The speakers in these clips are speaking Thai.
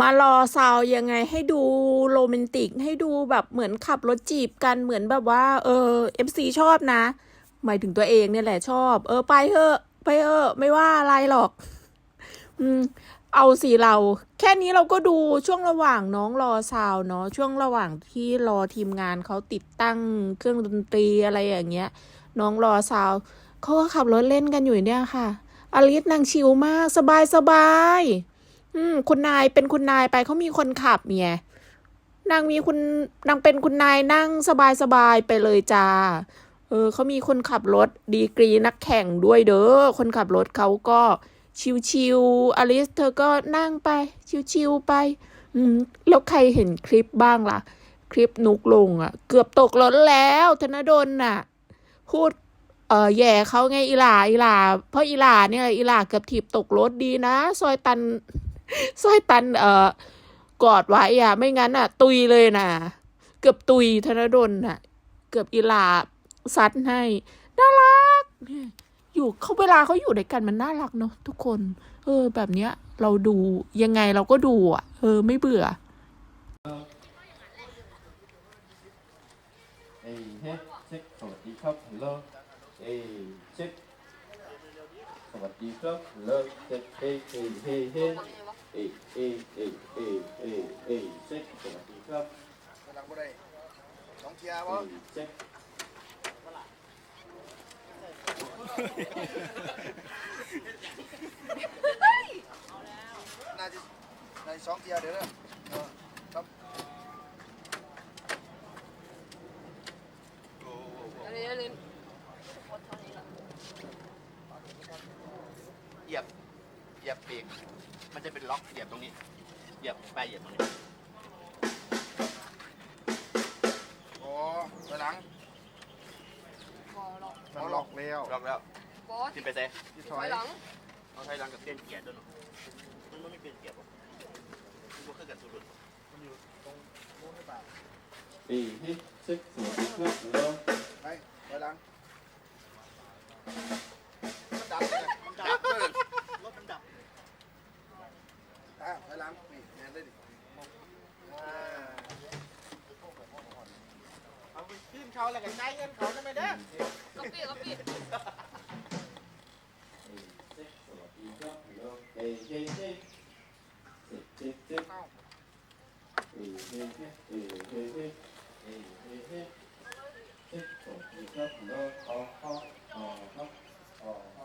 มารอซาวยังไงให้ดูโรแมนติก ให้ดูแบบเหมือนขับรถจีบกันเหมือนแบบว่า เออเอฟซีชอบนะ หมายถึงตัวเองเนี่ยแหละชอบ เออไปเถอะไปเถอะไม่ว่าอะไรหรอก อืมเอาสิเรา แค่นี้เราก็ดูช่วงระหว่างน้องรอซาวเนาะช่วงระหว่างที่รอทีมงานเขาติดตั้งเครื่องดนตรีอะไรอย่างเงี้ย น้องรอซาวเขาก็ขับรถเล่นกันอยู่เนี่ยค่ะอลิสนางชิลมากสบายสบาย อืม คุณนายเป็นคุณนายไปเขามีคนขับเนี่ยนางมีคุณนางเป็นคุณนายนั่งสบายสบายไปเลยจ้า เออเขามีคนขับรถดีกรีนักแข่งด้วยเด้อ คนขับรถเขาก็ชิวๆอลิสเธอก็นั่งไป ชิวๆไป อืม แล้วใครเห็นคลิปบ้างล่ะ คลิปนุกลงอะ เกือบตกรถแล้ว ธนดลน่ะ พูด เออแย่เขาไงอีหลาอีหลาเพราะอีหลาเนี่ยอีหลาเกือบถีบตกรถดีนะ ซอยตัน ซอยตันเอ่อกอดไว้อะ ไม่งั้นอะ ตุยเลยนะเกือบตุยธนดลน่ะ เกือบอีหลาซัดให้น่ารักอยู่เขาเวลาเขาอยู่ด้วยกันมันน่ารักเนาะทุกคน เออ แบบเนี้ย เราดูยังไงเราก็ดูอะเออ ไม่เบื่อเอ้เฮ้เช็คสวัสดีครับฮัลโหลเอ้ยเช็คสวัสดีครับฮัลโหลเช็คเอ้ยเอ้เฮ้เฮ้ เอยเอยเอยเอยเอยเอยเช็คสวัสดีครับกำลังบ่ได้สองเทียร์เอ้บ่ยเช็คน่าจะในสองเทียเดี๋ยวนะเออครับเหยียบเหยียบเบรก มันจะเป็นล็อกเหยียบตรงนี้ เหยียบไปเหยียบตรงนี้โอ้ไปหลังมันล็อกแล้วล็อกแล้วบอสขึ้นไปเซ่ที่ถถออยยหลังเอาใช้รังกับเปลี่ยนเกียร์ด้วยเนาะมันไม่เปลี่ยนเกียร์ป่ะมันก็คือกันสุดมันอยู่ตรงนู้นหรือเปล่าเอ้ยเฮ้เช็ เขาแล้วก็ใช้เงินเขาทำไมเด้อก็ปิดก็ปี้เอ้ยเช็คสวัสดีครับฮัลโหลเ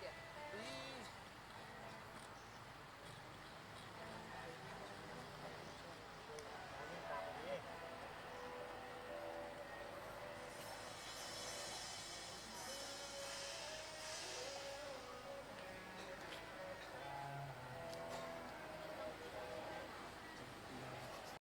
yeah.